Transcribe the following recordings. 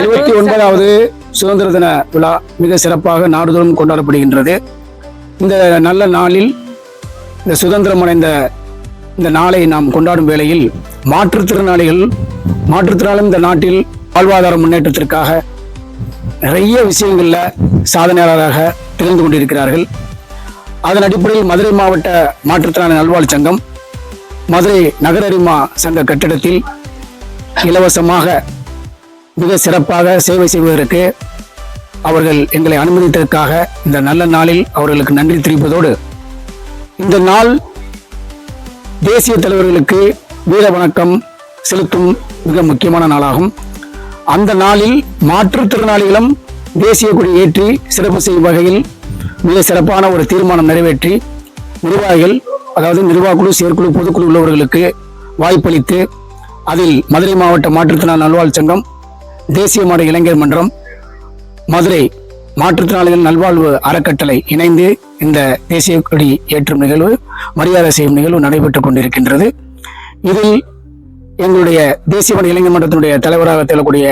இருபத்தி ஒன்பதாவது சுதந்திர தின விழா மிக சிறப்பாக நாடுதோறும் கொண்டாடப்படுகின்றது. இந்த நல்ல நாளில் இந்த சுதந்திரம் அடைந்த இந்த நாளை நாம் கொண்டாடும் வேளையில் மாற்றுத்திறனாளிகள் மாற்றுத்திறனாலும் இந்த நாட்டில் வாழ்வாதார முன்னேற்றத்திற்காக நிறைய விஷயங்களில் சாதனையாளராக திகழ்ந்து கொண்டிருக்கிறார்கள். அதன் அடிப்படையில் மதுரை மாவட்ட மாற்றுத்திறனாளி நல்வாழ்வு சங்கம் மதுரை நகரரிமா சங்க கட்டிடத்தில் இலவசமாக மிக சிறப்பாக சேவை செய்வதற்கு அவர்கள் எங்களை அனுமதித்ததற்காக இந்த நல்ல நாளில் அவர்களுக்கு நன்றி தெரிவிப்பதோடு இந்த நாள் தேசிய தலைவர்களுக்கு வீர வணக்கம் செலுத்தும் மிக முக்கியமான நாளாகும். அந்த நாளில் மாற்றுத்திறனாளிகளும் தேசிய கொடி ஏற்றி சிறப்பு செய்யும் வகையில் மிக சிறப்பான ஒரு தீர்மானம் நிறைவேற்றி நிர்வாகிகள் அதாவது நிர்வாகக்குழு செயற்குழு பொதுக்குழு உள்ளவர்களுக்கு வாய்ப்பளித்து அதில் மதுரை மாவட்ட மாற்றுத்திறனாளி நல்வாழ் சங்கம் தேசிய மாட இளைஞர் மன்றம் மதுரை மாற்றுத்திறனாளிகள் நல்வாழ்வு அறக்கட்டளை இணைந்து இந்த தேசிய கொடி ஏற்றும் நிகழ்வு மரியாதை செய்யும் நிகழ்வு நடைபெற்றுக் கொண்டிருக்கின்றது. இதில் எங்களுடைய தேசிய மாட இளைஞர் மன்றத்தினுடைய தலைவராக திகழக்கூடிய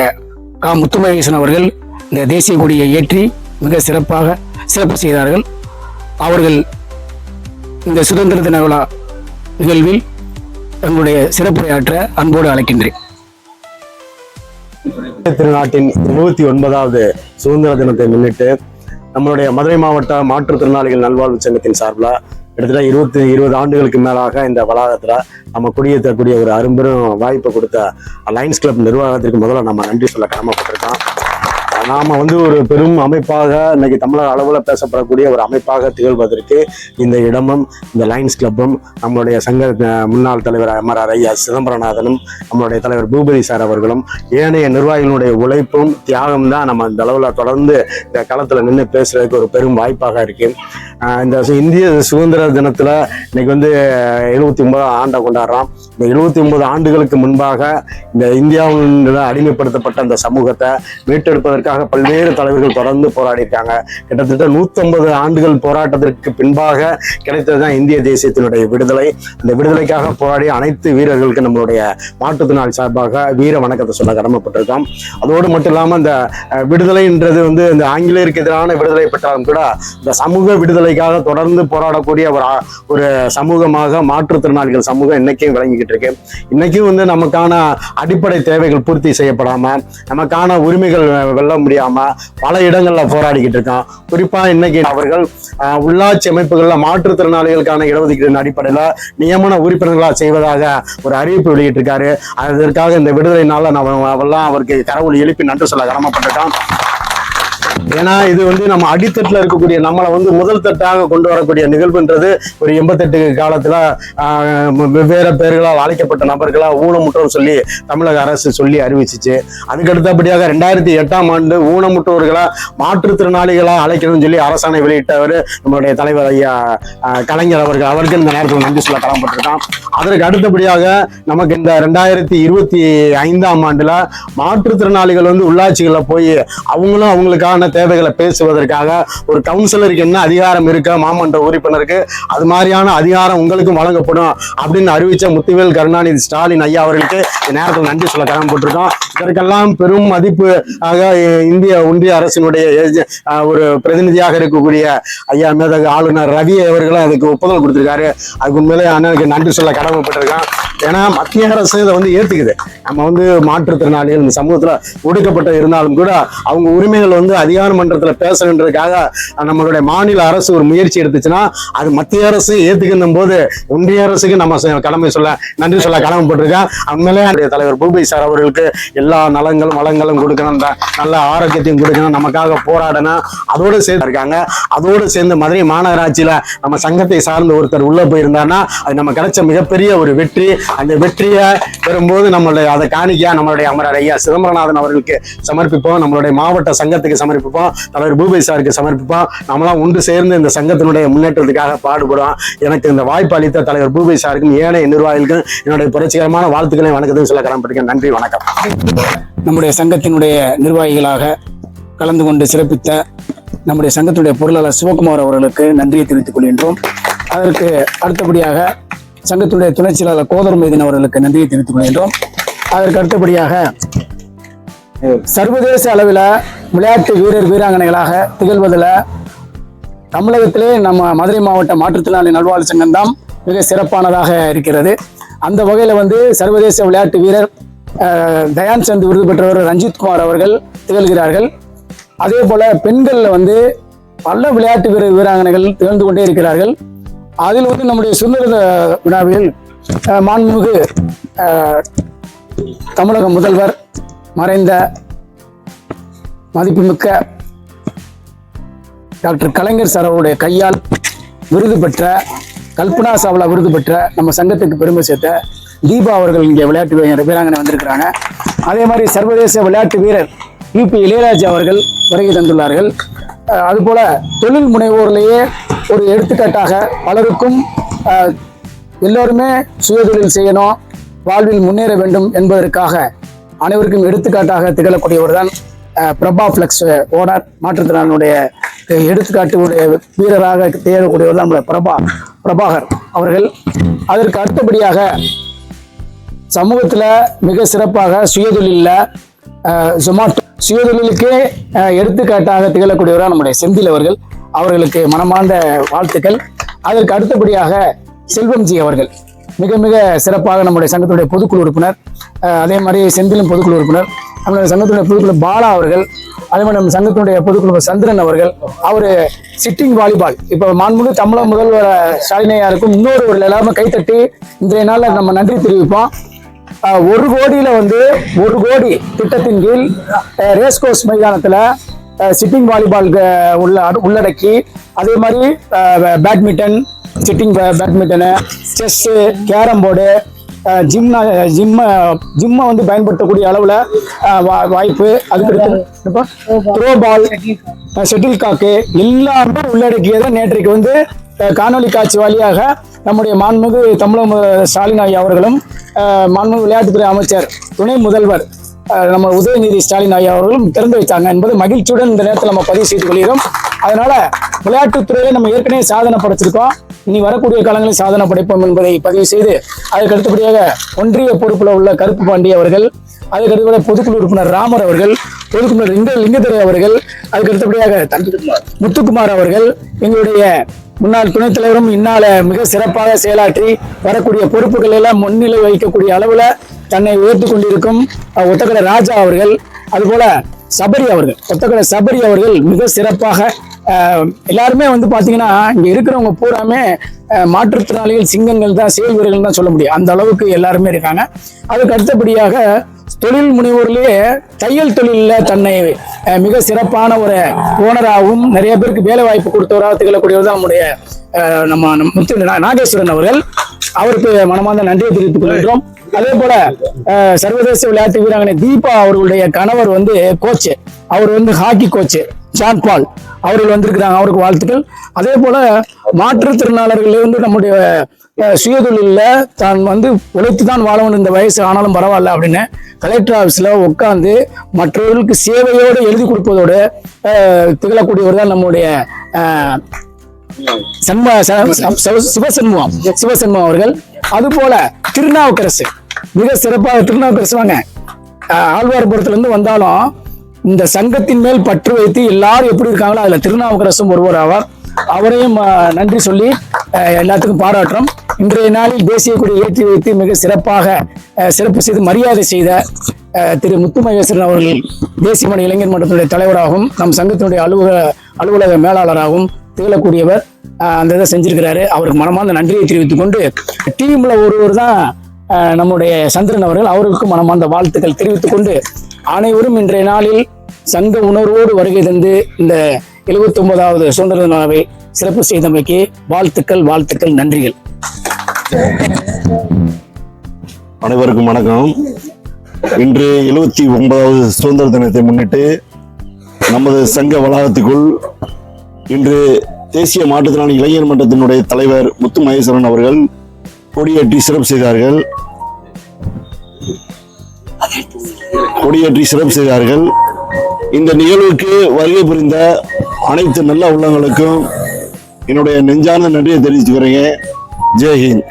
கா. முத்துமகேசன் அவர்கள் இந்த தேசிய கொடியை ஏற்றி மிக சிறப்பாக சிறப்பு செய்தார்கள். அவர்கள் இந்த சுதந்திர தின விழா நிகழ்வில் எங்களுடைய சிறப்புரையாற்ற அன்போடு அழைக்கின்றேன். திருநாட்டின் இருபத்தி ஒன்பதாவது சுதந்திர தினத்தை முன்னிட்டு நம்மளுடைய மதுரை மாவட்ட மாற்றுத்திறனாளிகள் நல்வாழ்வு சங்கத்தின் சார்பில் கிட்டத்தட்ட இருபத்தி இருபது ஆண்டுகளுக்கு மேலாக இந்த வளாகத்தில் நம்ம குடியேற்றக்கூடிய ஒரு அரும்பெரும் வாய்ப்பை கொடுத்த லயன்ஸ் கிளப் நிர்வாகத்திற்கு முதல்ல நம்ம நன்றி சொல்ல கடமைப்பட்டிருக்கோம். நாம வந்து ஒரு பெரும் அமைப்பாக இன்னைக்கு தமிழக அளவில் பேசப்படக்கூடிய ஒரு அமைப்பாக திகழ்வதற்கு இந்த இடமும் இந்த லைன்ஸ் கிளப்பும் நம்மளுடைய சங்க முன்னாள் தலைவர் எம்ஆர்ஆர் ஐயா சிதம்பரநாதனும் நம்மளுடைய தலைவர் பூபதி சார் அவர்களும் ஏனைய நிர்வாகிகளுடைய உழைப்பும் தியாகம் தான் நம்ம இந்த அளவில் தொடர்ந்து இந்த களத்தில் நின்று பேசுறதுக்கு ஒரு பெரும் வாய்ப்பாக இருக்கு. இந்த இந்திய சுதந்திர தினத்தில் இன்னைக்கு வந்து எழுபத்தி ஒன்பதாம் ஆண்டை கொண்டாடுறோம். இந்த எழுபத்தி ஒன்பது ஆண்டுகளுக்கு முன்பாக இந்த இந்தியாவில் அடிமைப்படுத்தப்பட்ட அந்த சமூகத்தை மீட்டெடுப்பதற்காக பல்வேறு தலைவர்கள் தொடர்ந்து போராடியிருக்காங்க. கிட்டத்தட்ட 150 ஆண்டுகள் போராட்டத்திற்கு பின்பாக கிடைத்ததுதான் இந்திய தேசியத்தினுடைய விடுதலை. இந்த விடுதலைக்காக போராடிய அனைத்து வீரர்களுக்கு நம்மளுடைய மாற்றுத்திறனாளி சார்பாக வீர வணக்கத்தை சொல்ல கடமைப்பட்டிருக்கோம். அதோடு மட்டும் இல்லாமல் இந்த விடுதலைன்றது வந்து இந்த ஆங்கிலேயருக்கு எதிரான விடுதலை பெற்றாலும் கூட இந்த சமூக விடுதலைக்காக தொடர்ந்து போராடக்கூடிய ஒரு ஒரு சமூகமாக மாற்றுத்திறனாளிகள் சமூகம் இன்னைக்கும் விளங்கிக்கிட்டு இருக்கு இன்னைக்கும் வந்து நமக்கான அடிப்படை தேவைகள் பூர்த்தி செய்யப்படாம நமக்கான உரிமைகள் வெல்ல முடியாம பல இடங்கள்ல போராடிக்கிட்டு இருக்கோம் குறிப்பா இன்னைக்கு அவர்கள் உள்ளாட்சி அமைப்புகள்ல மாற்றுத்திறனாளிகளுக்கான இடஒதுக்கீடு அடிப்படையில நியமன உறுப்பினர்களா செய்வதாக ஒரு அறிவிப்பு வெளியிட்டிருக்காரு. அதற்காக இந்த விடுதலை நம்ம அவெல்லாம் அவருக்கு கரவுள் எழுப்பி நன்றி சொல்ல கடமைப்பட்டிருக்கான். ஏன்னா இது வந்து நம்ம அடித்தட்டில் இருக்கக்கூடிய நம்மளை வந்து முதல் தட்டாக கொண்டு வரக்கூடிய நிகழ்வுன்றது ஒரு எண்பத்தெட்டு காலத்துல வெவ்வேறு பெயர்களால் அழைக்கப்பட்ட நபர்களா ஊனமுற்றோர் சொல்லி தமிழக அரசு சொல்லி அறிவிச்சிச்சு. அதுக்கு அடுத்தபடியாக ரெண்டாயிரத்தி எட்டாம் ஆண்டு ஊனமுற்றோர்களா மாற்றுத்திறனாளிகளா அழைக்கணும்னு சொல்லி அரசாணை வெளியிட்டவர் நம்மளுடைய தலைவர் ஐயா கலைஞர் அவர்கள். அவருக்கு இந்த நேரத்தில் நன்றி சொல்ல கடமைப்பட்டிருக்கான் அதற்கு அடுத்தபடியாக நமக்கு இந்த ரெண்டாயிரத்தி இருபத்தி ஐந்தாம் ஆண்டில் மாற்றுத்திறனாளிகள் வந்து உள்ளாட்சிகளில் போய் அவங்களும் அவங்களுக்கான தேவைகளை பேசுவதற்காக ஒரு கவுன்சிலருக்கு என்ன அதிகாரம் இருக்கு மாமன்ற உறுப்பினருக்கு அது மாதிரியான அதிகாரம் உங்களுக்கும் வழங்கப்படும் அப்படின்னு அறிவித்த முத்துவேல் கருணாநிதி ஸ்டாலின் ஐயா அவர்களுக்கு நேரத்தில் நன்றி சொல்ல கடமைப்பட்டிருக்கோம் இதற்கெல்லாம் பெரும் மதிப்பு ஆக இந்திய ஒன்றிய அரசினுடைய ஒரு பிரதிநிதியாக இருக்கக்கூடிய ஐயா மேதகு ஆளுநர் ரவி அவர்களும் அதுக்கு ஒப்புதல் கொடுத்திருக்காரு. அதுக்கு உண்மையிலே அண்ணனுக்கு நன்றி சொல்ல கடமைப்பட்டிருக்கோம் ஏன்னா மத்திய அரசு இதை வந்து ஏத்துக்குது. நம்ம வந்து மாற்றுத்திறனாளிகள் இந்த சமூகத்துல ஒடுக்கப்பட்ட இருந்தாலும் கூட அவங்க உரிமைகள் வந்து அதிகார மன்றத்தில் பேசணுன்றதுக்காக நம்மளுடைய மாநில அரசு ஒரு முயற்சி எடுத்துச்சுன்னா அது மத்திய அரசு ஏத்துக்கின்ற போது ஒன்றிய அரசுக்கு நம்ம செ- கடமை சொல்ல நன்றி சொல்ல கடமைப்பட்டிருக்கேன் உண்மையிலே என்னுடைய தலைவர் பூபை சார் அவர்களுக்கு எல்லா நலங்களும் வளங்களும் கொடுக்கணும் இந்த நல்ல ஆரோக்கியத்தையும் கொடுக்கணும் நமக்காக போராடணும். அதோடு சேர்ந்து இருக்காங்க. அதோடு சேர்ந்து மதுரை மாநகராட்சியில நம்ம சங்கத்தை சார்ந்த ஒருத்தர் உள்ள போயிருந்தாருன்னா அது நம்ம கிடைச்ச மிகப்பெரிய ஒரு வெற்றி. அந்த வெற்றியை பெறும்போது நம்மளுடைய அதை காணிக்கையா நம்மளுடைய அமரர் ஐயா சிதம்பரநாதன் அவர்களுக்கு சமர்ப்பிப்போம். நம்மளுடைய மாவட்ட சங்கத்துக்கு சமர்ப்பிப்போம். தலைவர் பூபை சாருக்கு சமர்ப்பிப்போம். நம்மளாம் ஒன்று சேர்ந்து இந்த சங்கத்தினுடைய முன்னேற்றத்துக்காக பாடுபடுவோம் எனக்கு இந்த வாய்ப்பு அளித்த தலைவர் பூபை சாருக்கும் ஏனைய நிர்வாகிகளுக்கும் என்னுடைய புரட்சிகரமான வாழ்த்துக்களை வணக்கத்தையும் சொல்ல கடமைப்பட்டிருக்கேன். நன்றி வணக்கம். நம்முடைய சங்கத்தினுடைய நிர்வாகிகளாக கலந்து கொண்டு சிறப்பித்த நம்முடைய சங்கத்தினுடைய பொருளாளர் சிவகுமார் அவர்களுக்கு நன்றியை தெரிவித்துக் கொள்கின்றோம். அதற்கு அடுத்தபடியாக சங்கத்துடைய துணைச் செயலாளர் கோதர் மைதீன் அவர்களுக்கு நன்றியை தெரிவித்துக் கொள்கின்றோம். அதற்கு அடுத்தபடியாக சர்வதேச அளவில் விளையாட்டு வீரர் வீராங்கனைகளாக திகழ்வதில் தமிழகத்திலே நம்ம மதுரை மாவட்ட மாற்றுத்திறனாளி நல்வாழ்வு சங்கம் தான் மிக சிறப்பானதாக இருக்கிறது. அந்த வகையில் வந்து சர்வதேச விளையாட்டு வீரர் தயான் சந்த் விருது பெற்றவர் ரஞ்சித் குமார் அவர்கள் திகழ்கிறார்கள். அதே போல பெண்களில் வந்து பல விளையாட்டு வீரர் வீராங்கனைகள் திகழ்ந்து கொண்டே இருக்கிறார்கள். அதில் வந்து நம்முடைய சுதந்திர விழாவில் மாண்புமிகு தமிழக முதல்வர் மறைந்த மதிப்புமிக்க டாக்டர் கலைஞர் சார் அவருடைய கையால் விருது பெற்ற கல்பனா சாவ்லா விருது பெற்ற நம்ம சங்கத்துக்கு பெருமை சேர்த்த தீபா அவர்கள் இங்கே விளையாட்டு வீரர் வீராங்கனை வந்திருக்கிறாங்க. அதே மாதிரி சர்வதேச விளையாட்டு வீரர் யூபி இளையராஜா அவர்கள் வருகை தந்துள்ளார்கள். அதுபோல தொழில் முனைவோர்லேயே ஒரு எடுத்துக்காட்டாக பலருக்கும் எல்லோருமே சுயதொழில் செய்யணும் வாழ்வில் முன்னேற வேண்டும் என்பதற்காக அனைவருக்கும் எடுத்துக்காட்டாக திகழக்கூடியவர் தான் பிரபா ஃப்ளெக்ஸ் ஓனர் மாற்றுத்திறனுடைய எடுத்துக்காட்டுடைய வீரராக திகழக்கூடியவர் தான் நம்முடைய பிரபா பிரபாகர் அவர்கள். அதற்கு அடுத்தபடியாக சமூகத்தில் மிக சிறப்பாக சுயதொழிலில் ஜொமாட்டோ சுயதொழிலுக்கே எடுத்துக்காட்டாக திகழக்கூடியவராக நம்முடைய செந்தில் அவர்கள். அவர்களுக்கு மனமார்ந்த வாழ்த்துக்கள். அதற்கு அடுத்தபடியாக செல்வம்ஜி அவர்கள். மிக மிக சிறப்பாக நம்முடைய சங்கத்துடைய பொதுக்குழு உறுப்பினர் அதே மாதிரி செந்திலும் பொதுக்குழு உறுப்பினர் நம்மளுடைய சங்கத்துடைய பொதுக்குழு பாலா அவர்கள் அதே மாதிரி நம்ம சங்கத்தினுடைய பொதுக்குழு சந்திரன் அவர்கள் அவர் சிட்டிங் வாலிபால். இப்போ மாண்புமிகு தமிழக முதல்வர் ஸ்டாலினையாருக்கும் இன்னொரு ஒரு எல்லாமே கைத்தட்டி இன்றைய நாளில் நம்ம நன்றி தெரிவிப்போம். ஒரு கோடியில் வந்து ஒரு கோடி திட்டத்தின் கீழ் ரேஸ் கோர்ஸ் மைதானத்தில் சிட்டிங் வாலிபால் உள்ள அடு- உள்ளடக்கி அதே மாதிரி badminton sitting badminton chess carrom board ஜிம்னா ஜிம்மை ஜிம்மை வந்து பயன்படுத்தக்கூடிய அளவில் வாய்ப்பு அதுக்கு த்ரோ பால் ஷெட்டில் காக்கு எல்லாமே உள்ளடக்கியதை நேற்றைக்கு வந்து காணொலி காட்சி வழியாக நம்முடைய மாண்புமிகு தமிழக ஸ்டாலின் ஐயா அவர்களும் மாண்புமிகு விளையாட்டுத்துறை அமைச்சர் துணை முதல்வர் நம்ம உதயநிதி ஸ்டாலின் ஐயா அவர்களும் திறந்து வைத்தாங்க என்பது மகிழ்ச்சியுடன் இந்த நேரத்தில் நம்ம பதிவு செய்து கொள்கிறோம். அதனால விளையாட்டுத்துறையில நம்ம ஏற்கனவே சாதனை படைச்சிருக்கோம். இனி வரக்கூடிய காலங்களில் சாதனை படைப்போம் என்பதை பதிவு செய்து அதற்கு அடுத்தபடியாக ஒன்றிய பொறுப்பில் உள்ள கருப்பு பாண்டி அவர்கள் அதுக்கு அடுத்தபடியாக பொதுக்குழு உறுப்பினர் ராமர் அவர்கள் பொதுக்குழு லிங்க லிங்கத்துறை அவர்கள் அதுக்கு அடுத்தபடியாக தன்- முத்துக்குமார் அவர்கள் எங்களுடைய முன்னாள் துணைத் தலைவரும் இன்னால மிக சிறப்பாக செயலாற்றி வரக்கூடிய பொறுப்புகள் எல்லாம் முன்னிலை வகிக்கக்கூடிய அளவுல தன்னை உயர்த்தி கொண்டிருக்கும் ஒத்தக்கடை ராஜா அவர்கள் அதுபோல சபரி அவர்கள் ஒத்தக்கடை சபரி அவர்கள் மிக சிறப்பாக எல்லாருமே வந்து பாத்தீங்கன்னா இங்க இருக்கிறவங்க பூராமே மாற்றுத்திறனாளிகள் சிங்கங்கள் தான் செயல் வீரர்கள் தான் சொல்ல முடியும். அந்த அளவுக்கு எல்லாருமே இருக்காங்க. அதுக்கு அடுத்தபடியாக தொழில் முனைவோர்லேயே தையல் தொழிலில் தன்னை மிக சிறப்பான ஒரு ஓனராகவும் நிறைய பேருக்கு வேலை வாய்ப்பு கொடுத்தவராக திகழக்கூடியவர் தான் நம்முடைய நம்ம முத்து நாகேஸ்வரன் அவர்கள். அவருக்கு மனமார்ந்த நன்றியை தெரிவித்துக் கொள்கின்றோம். அதே போல சர்வதேச விளையாட்டு வீராங்கனை தீபா அவர்களுடைய கணவர் வந்து கோச்சு அவர் வந்து ஹாக்கி கோச்சு ஜான் பால் அவர்கள் வந்திருக்கிறாங்க அவருக்கு வாழ்த்துக்கள். அதே போல மாற்றுத்திறனாளர்கள் வந்து நம்முடைய அஹ், சுயதொழிலில் தான் வந்து உழைத்து தான் வாழணும் இந்த வயசு ஆனாலும் பரவாயில்ல அப்படின்னு கலெக்டர் ஆஃபீஸில் உட்காந்து மற்றவர்களுக்கு சேவையோடு எழுதி கொடுப்பதோடு திகழக்கூடியவர் தான் நம்முடைய அஹ், சிவசண்முகம் சிவசண்முகம் அவர்கள். அதுபோல திருநாவுக்கரசு மிக சிறப்பாக திருநாவுக்கரசு வாங்க அஹ், ஆழ்வார்புரத்துல இருந்து வந்தாலும் இந்த சங்கத்தின் மேல் பற்று வைத்து எல்லாரும் எப்படி இருக்காங்களோ அதுல திருநாவுக்கரசும் ஒருவர் ஆவார். அவரையும் நன்றி சொல்லி எல்லாத்துக்கும் பாராட்டுறோம். இன்றைய நாளில் தேசிய கொடி ஏற்றி வைத்து மிக சிறப்பாக சிறப்பு செய்து மரியாதை செய்த திரு முத்துமகேஸ்வரன் அவர்கள் தேசிய மன இளைஞர் மன்றத்தினுடைய தலைவராகவும் நம் சங்கத்தினுடைய அலுவலக அலுவலக மேலாளராகவும் திகழக்கூடியவர் அந்த இதை செஞ்சிருக்கிறாரு. அவருக்கு மனமார்ந்த நன்றியை தெரிவித்துக் கொண்டு டீம்ல ஒருவர் தான் நம்முடைய சந்திரன் அவர்கள். அவருக்கும் மனமார்ந்த வாழ்த்துக்கள் தெரிவித்துக் கொண்டு அனைவரும் இன்றைய நாளில் சங்க உணர்வோடு வருகை தந்து இந்த எழுபத்தி ஒன்பதாவது சுதந்திர நாளை சிறப்பு செய்தமைக்கு வாழ்த்துக்கள் வாழ்த்துக்கள் நன்றிகள். அனைவருக்கும் வணக்கம். இன்று எழுபத்தி ஒன்பதாவது சுதந்திர தினத்தை முன்னிட்டு நமது சங்க வளாகத்துக்குள் இன்று தேசிய மாற்றுத்திறனாளி இளைஞர் மன்றத்தினுடைய தலைவர் முத்து மகேஸ்வரன் அவர்கள் கொடியேற்றி சிறப்பு செய்தார்கள். கொடியேற்றி சிறப்பு செய்தார்கள். இந்த நிகழ்வுக்கு வருகை புரிந்த அனைத்து நல்ல உள்ளங்களுக்கும் என்னுடைய நெஞ்சார்ந்த நன்றியை தெரிவிச்சுக்கிறேங்க ஜெய்ஹிந்த்.